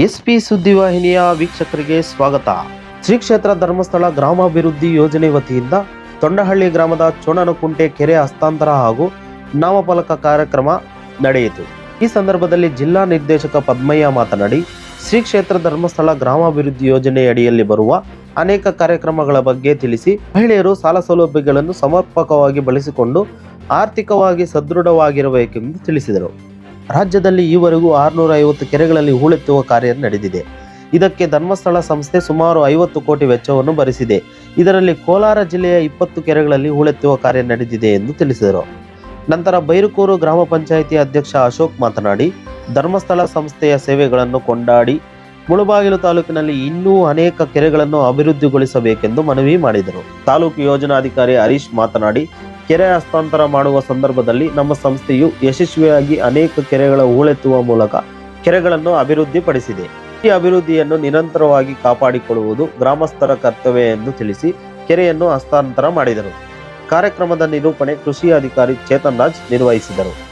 SP ಸುದ್ದಿವಾಹಿನಿಯ ವೀಕ್ಷಕರಿಗೆ ಸ್ವಾಗತ. ಶ್ರೀ ಕ್ಷೇತ್ರ ಧರ್ಮಸ್ಥಳ ಗ್ರಾಮಾಭಿವೃದ್ಧಿ ಯೋಜನೆ ವತಿಯಿಂದ ತೊಂಡಹಳ್ಳಿ ಗ್ರಾಮದ ಚೋಣನಕುಂಟೆ ಕೆರೆ ಹಸ್ತಾಂತರ ಹಾಗೂ ನಾಮಫಲಕ ಕಾರ್ಯಕ್ರಮ ನಡೆಯಿತು. ಈ ಸಂದರ್ಭದಲ್ಲಿ ಜಿಲ್ಲಾ ನಿರ್ದೇಶಕ ಪದ್ಮಯ್ಯ ಮಾತನಾಡಿ ಶ್ರೀ ಕ್ಷೇತ್ರ ಧರ್ಮಸ್ಥಳ ಗ್ರಾಮಾಭಿವೃದ್ಧಿ ಯೋಜನೆ ಅಡಿಯಲ್ಲಿ ಬರುವ ಅನೇಕ ಕಾರ್ಯಕ್ರಮಗಳ ಬಗ್ಗೆ ತಿಳಿಸಿ ಮಹಿಳೆಯರು ಸಾಲ ಸೌಲಭ್ಯಗಳನ್ನು ಸಮರ್ಪಕವಾಗಿ ಬಳಸಿಕೊಂಡು ಆರ್ಥಿಕವಾಗಿ ಸದೃಢವಾಗಿರಬೇಕೆಂದು ತಿಳಿಸಿದರು. ರಾಜ್ಯದಲ್ಲಿ ಈವರೆಗೂ ಆರುನೂರ ಐವತ್ತು ಕೆರೆಗಳಲ್ಲಿ ಹೂಳೆತ್ತುವ ಕಾರ್ಯ ನಡೆದಿದೆ. ಇದಕ್ಕೆ ಧರ್ಮಸ್ಥಳ ಸಂಸ್ಥೆ ಸುಮಾರು ಐವತ್ತು ಕೋಟಿ ವೆಚ್ಚವನ್ನು ಭರಿಸಿದೆ. ಇದರಲ್ಲಿ ಕೋಲಾರ ಜಿಲ್ಲೆಯ ಇಪ್ಪತ್ತು ಕೆರೆಗಳಲ್ಲಿ ಹೂಳೆತ್ತುವ ಕಾರ್ಯ ನಡೆದಿದೆ ಎಂದು ತಿಳಿಸಿದರು. ನಂತರ ಬೈರುಕೂರು ಗ್ರಾಮ ಪಂಚಾಯಿತಿ ಅಧ್ಯಕ್ಷ ಅಶೋಕ್ ಮಾತನಾಡಿ, ಧರ್ಮಸ್ಥಳ ಸಂಸ್ಥೆಯ ಸೇವೆಗಳನ್ನು ಕೊಂಡಾಡಿ ಮುಳುಬಾಗಿಲು ತಾಲೂಕಿನಲ್ಲಿ ಇನ್ನೂ ಅನೇಕ ಕೆರೆಗಳನ್ನು ಅಭಿವೃದ್ಧಿಗೊಳಿಸಬೇಕೆಂದು ಮನವಿ ಮಾಡಿದರು. ತಾಲೂಕು ಯೋಜನಾಧಿಕಾರಿ ಹರೀಶ್ ಮಾತನಾಡಿ ಕೆರೆ ಹಸ್ತಾಂತರ ಮಾಡುವ ಸಂದರ್ಭದಲ್ಲಿ ನಮ್ಮ ಸಂಸ್ಥೆಯು ಯಶಸ್ವಿಯಾಗಿ ಅನೇಕ ಕೆರೆಗಳ ಹೂಳೆತ್ತುವ ಮೂಲಕ ಕೆರೆಗಳನ್ನು ಅಭಿವೃದ್ಧಿಪಡಿಸಿದೆ. ಈ ಅಭಿವೃದ್ಧಿಯನ್ನು ನಿರಂತರವಾಗಿ ಕಾಪಾಡಿಕೊಳ್ಳುವುದು ಗ್ರಾಮಸ್ಥರ ಕರ್ತವ್ಯ ಎಂದು ತಿಳಿಸಿ ಕೆರೆಯನ್ನು ಹಸ್ತಾಂತರ ಮಾಡಿದರು. ಕಾರ್ಯಕ್ರಮದ ನಿರೂಪಣೆ ಕೃಷಿ ಅಧಿಕಾರಿ ಚೇತನ್ ರಾಜ್ ನಿರ್ವಹಿಸಿದರು.